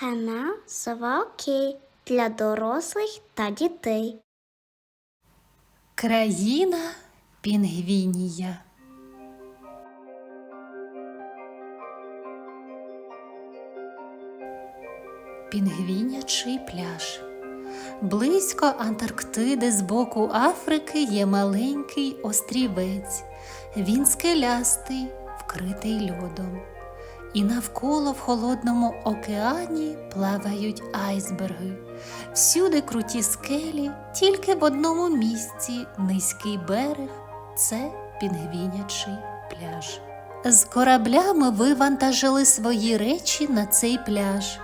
Канал Сова для дорослих та дітей. Країна Пінгвінія. Пінгвінячий пляж. Близько Антарктиди з боку Африки є маленький острівець. Він скелястий, вкритий льодом. І навколо в холодному океані плавають айсберги. Всюди круті скелі, тільки в одному місці низький берег це пінгвінячий пляж. З кораблями вивантажили свої речі на цей пляж.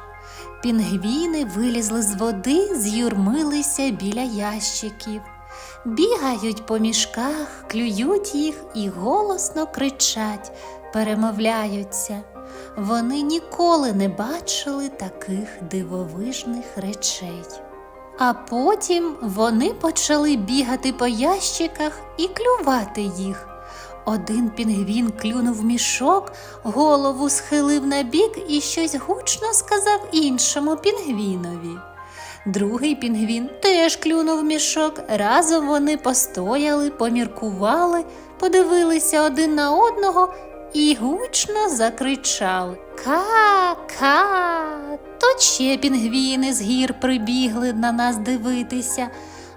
Пінгвіни вилізли з води, з'юрмилися біля ящиків, бігають по мішках, клюють їх і голосно кричать, перемовляються. Вони ніколи не бачили таких дивовижних речей. А потім вони почали бігати по ящиках і клювати їх. Один пінгвін клюнув мішок, голову схилив на бік і щось гучно сказав іншому пінгвінові. Другий пінгвін теж клюнув мішок. Разом вони постояли, поміркували, подивилися один на одного і гучно закричали Ка-ка. Тут ще пінгвіни з гір прибігли на нас дивитися.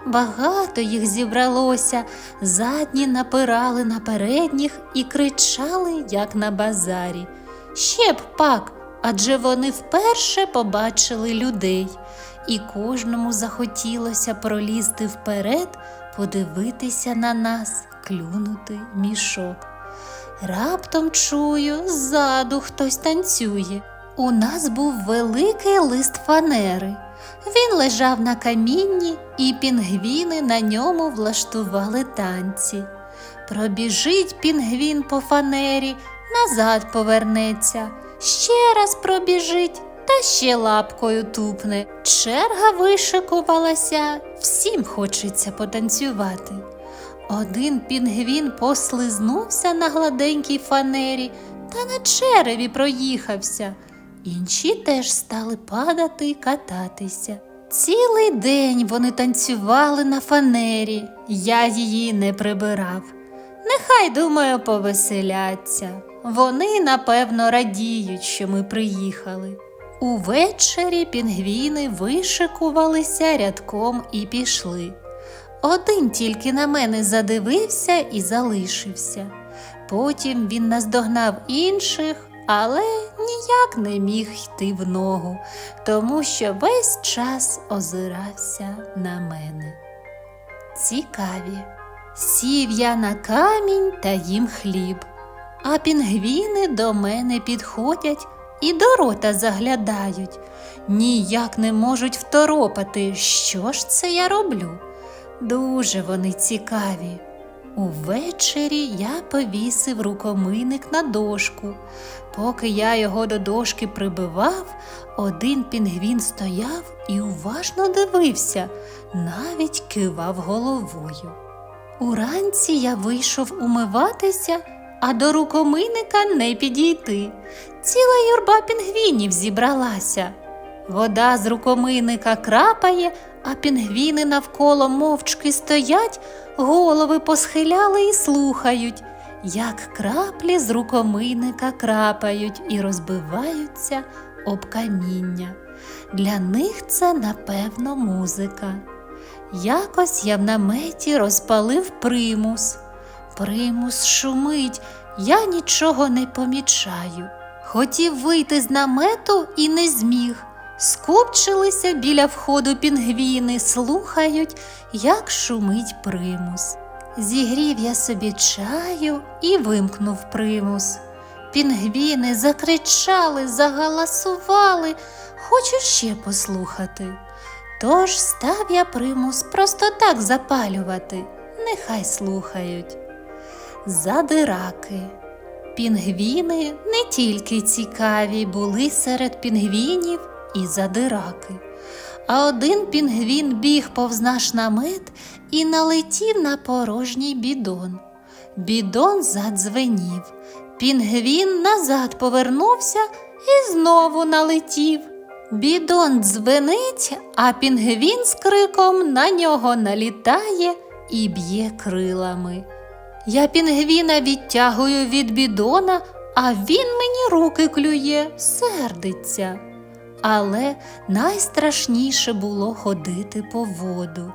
Багато їх зібралося, задні напирали на передніх і кричали, як на базарі. Ще б пак, адже вони вперше побачили людей, і кожному захотілося пролізти вперед, подивитися на нас, клюнути мішок. Раптом чую, ззаду хтось танцює. У нас був великий лист фанери. Він лежав на камінні, і пінгвіни на ньому влаштували танці. Пробіжить пінгвін по фанері, назад повернеться, ще раз пробіжить та ще лапкою тупне. Черга вишикувалася, всім хочеться потанцювати. Один пінгвін послизнувся на гладенькій фанері та на череві проїхався. Інші теж стали падати і кататися. Цілий день вони танцювали на фанері, я її не прибирав. Нехай, думаю, повеселяться. Вони, напевно, радіють, що ми приїхали. Увечері пінгвіни вишикувалися рядком і пішли. Один тільки на мене задивився і залишився. Потім він наздогнав інших, але ніяк не міг йти в ногу, тому що весь час озирався на мене. Цікаві. Сів я на камінь та їм хліб, а пінгвіни до мене підходять і до рота заглядають. Ніяк не можуть второпати, що ж це я роблю. Дуже вони цікаві. Увечері я повісив рукомийник на дошку. Поки я його до дошки прибивав, один пінгвін стояв і уважно дивився, навіть кивав головою. Уранці я вийшов умиватися, а до рукомийника не підійти. Ціла юрба пінгвінів зібралася. Вода з рукомийника крапає, а пінгвіни навколо мовчки стоять, голови посхиляли і слухають, як краплі з рукомийника крапають і розбиваються об каміння. Для них це, напевно, музика. Якось я в наметі розпалив примус. Примус шумить, я нічого не помічаю. Хотів вийти з намету і не зміг. Скупчилися біля входу пінгвіни, слухають, як шумить примус. Зігрів я собі чаю і вимкнув примус. Пінгвіни закричали, загаласували, хочу ще послухати. Тож став я примус просто так запалювати, нехай слухають. Задираки. Пінгвіни не тільки цікаві були серед пінгвінів і задираки. А один пінгвін біг повз наш намет і налетів на порожній бідон. Бідон задзвенів. Пінгвін назад повернувся і знову налетів. Бідон дзвенить, а пінгвін з криком на нього налітає і б'є крилами. Я пінгвіна відтягую від бідона, а він мені руки клює, сердиться. Але найстрашніше було ходити по воду.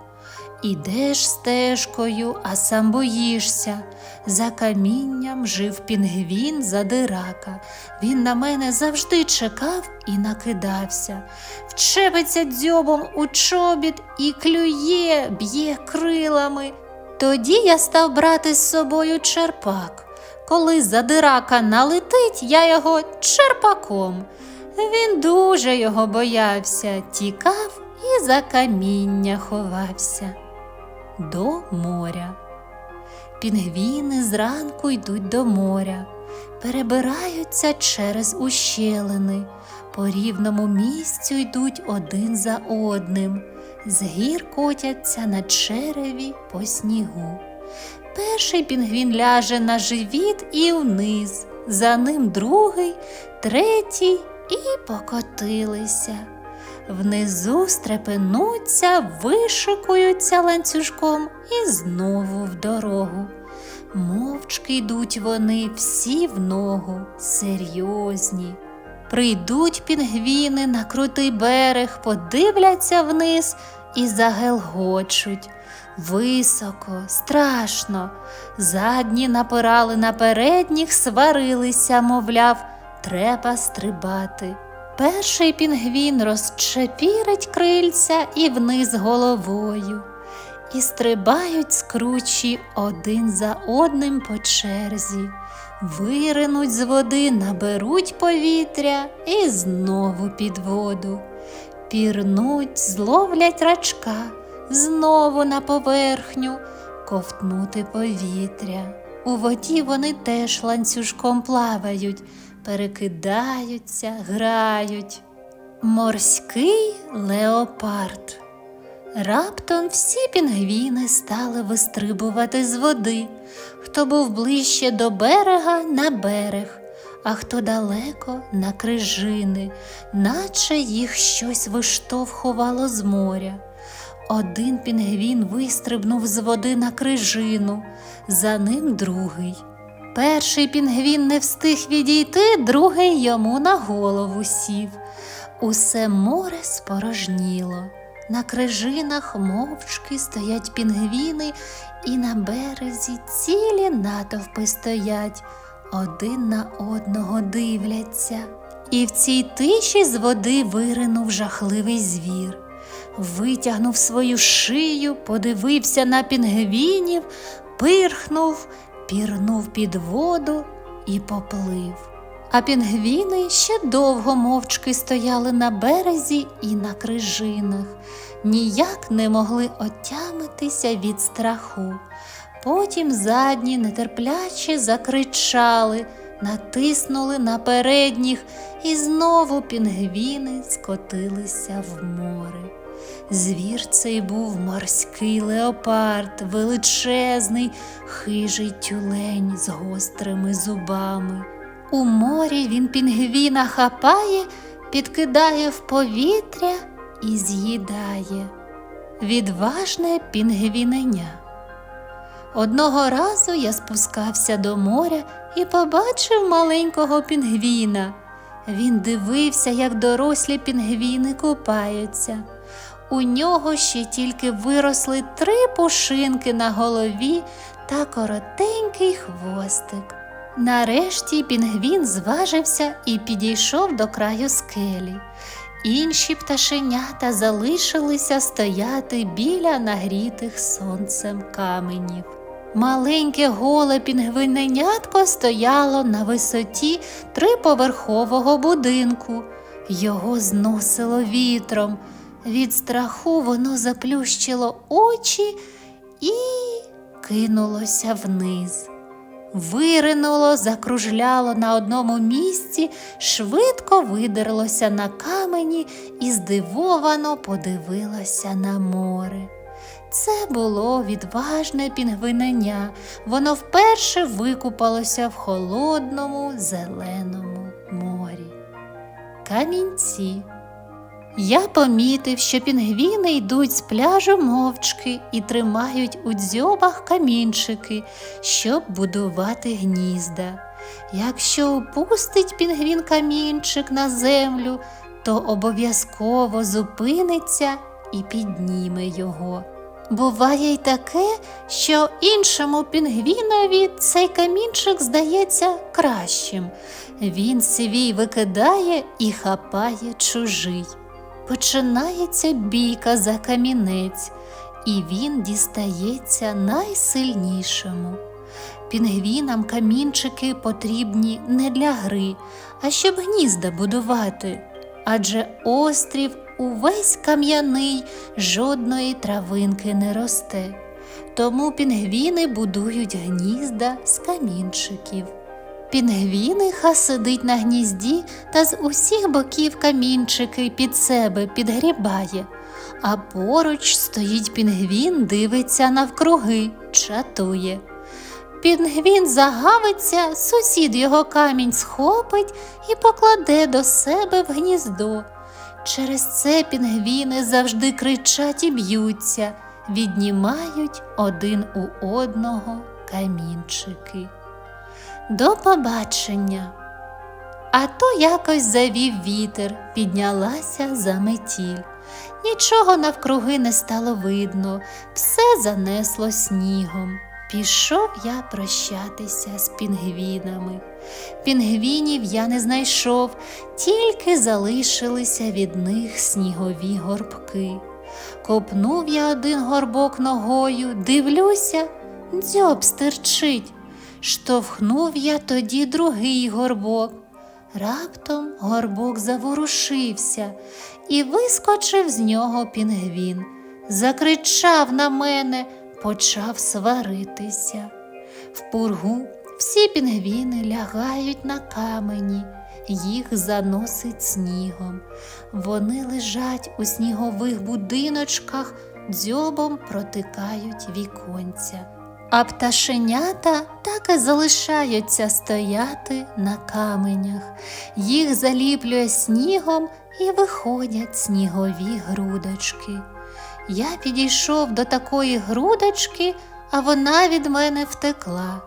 Ідеш стежкою, а сам боїшся. За камінням жив пінгвін задирака. Він на мене завжди чекав і накидався. Вчепиться дзьобом у чобіт і клює, б'є крилами. Тоді я став брати з собою черпак. Коли задирака налетить, я його черпаком. Він дуже його боявся, тікав і за каміння ховався. До моря. Пінгвіни зранку йдуть до моря, перебираються через ущелини, по рівному місцю йдуть один за одним, з гір котяться на череві по снігу. Перший пінгвін ляже на живіт і вниз, за ним другий, третій і покотилися. Внизу стрепенуться, вишикуються ланцюжком і знову в дорогу. Мовчки йдуть вони всі в ногу, серйозні. Прийдуть пінгвіни на крутий берег, подивляться вниз і загелгочуть. Високо, страшно. Задні напирали на передніх, сварилися, мовляв, треба стрибати. Перший пінгвін розчепірить крильця і вниз головою. І стрибають скручі один за одним по черзі, виринуть з води, наберуть повітря і знову під воду. Пірнуть, зловлять рачка, знову на поверхню, ковтнути повітря. У воді вони теж ланцюжком плавають, перекидаються, грають. Морський леопард. Раптом всі пінгвіни стали вистрибувати з води. Хто був ближче до берега на берег, а хто далеко на крижини, наче їх щось виштовхувало з моря. Один пінгвін вистрибнув з води на крижину, за ним другий. Перший пінгвін не встиг відійти, другий йому на голову сів. Усе море спорожніло. На крижинах мовчки стоять пінгвіни, і на березі цілі натовпи стоять, один на одного дивляться. І в цій тиші з води виринув жахливий звір. Витягнув свою шию, подивився на пінгвінів, пирхнув, пірнув під воду і поплив. А пінгвіни ще довго мовчки стояли на березі і на крижинах, ніяк не могли отямитися від страху. Потім задні нетерпляче закричали, натиснули на передніх, і знову пінгвіни скотилися в море. Звір цей був морський леопард, величезний, хижий тюлень з гострими зубами. У морі він пінгвіна хапає, підкидає в повітря і з'їдає. Відважне пінгвіненя. Одного разу я спускався до моря і побачив маленького пінгвіна. Він дивився, як дорослі пінгвіни купаються. У нього ще тільки виросли три пушинки на голові та коротенький хвостик. Нарешті пінгвін зважився і підійшов до краю скелі. Інші пташенята залишилися стояти біля нагрітих сонцем каменів. Маленьке голе пінгвиненятко стояло на висоті триповерхового будинку. Його зносило вітром. Від страху воно заплющило очі і кинулося вниз. Виринуло, закружляло на одному місці, швидко видерлося на камені і здивовано подивилося на море. Це було відважне пінгвиненя. Воно вперше викупалося в холодному зеленому морі. Камінці. Я помітив, що пінгвіни йдуть з пляжу мовчки і тримають у дзьобах камінчики, щоб будувати гнізда. Якщо упустить пінгвін камінчик на землю, то обов'язково зупиниться і підніме його. Буває й таке, що іншому пінгвінові цей камінчик здається кращим. Він свій викидає і хапає чужий. Починається бійка за камінець, і він дістається найсильнішому. Пінгвінам камінчики потрібні не для гри, а щоб гнізда будувати. Адже острів увесь кам'яний, жодної травинки не росте. Тому пінгвіни будують гнізда з камінчиків. Пінгвіниха сидить на гнізді та з усіх боків камінчики під себе підгрібає, а поруч стоїть пінгвін, дивиться навкруги, чатує. Пінгвін загавиться, сусід його камінь схопить і покладе до себе в гніздо. Через це пінгвіни завжди кричать і б'ються, віднімають один у одного камінчики. До побачення. А то якось завів вітер, піднялася заметіль. Нічого навкруги не стало видно, все занесло снігом. Пішов я прощатися з пінгвінами. Пінгвінів я не знайшов, тільки залишилися від них снігові горбки. Копнув я один горбок ногою, дивлюся, дзьоб стирчить. Штовхнув я тоді другий горбок. Раптом горбок заворушився і вискочив з нього пінгвін. Закричав на мене, почав сваритися. В пургу всі пінгвіни лягають на камені, їх заносить снігом. Вони лежать у снігових будиночках, дзьобом протикають віконця. А пташенята так і залишаються стояти на каменях. Їх заліплює снігом і виходять снігові грудочки. Я підійшов до такої грудочки, а вона від мене втекла.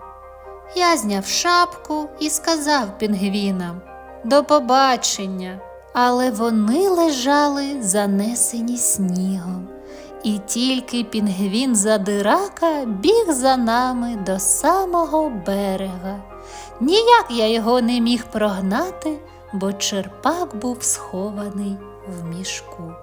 Я зняв шапку і сказав пінгвінам до побачення, але вони лежали занесені снігом. І тільки пінгвін задирака біг за нами до самого берега. Ніяк я його не міг прогнати, бо черпак був схований в мішку.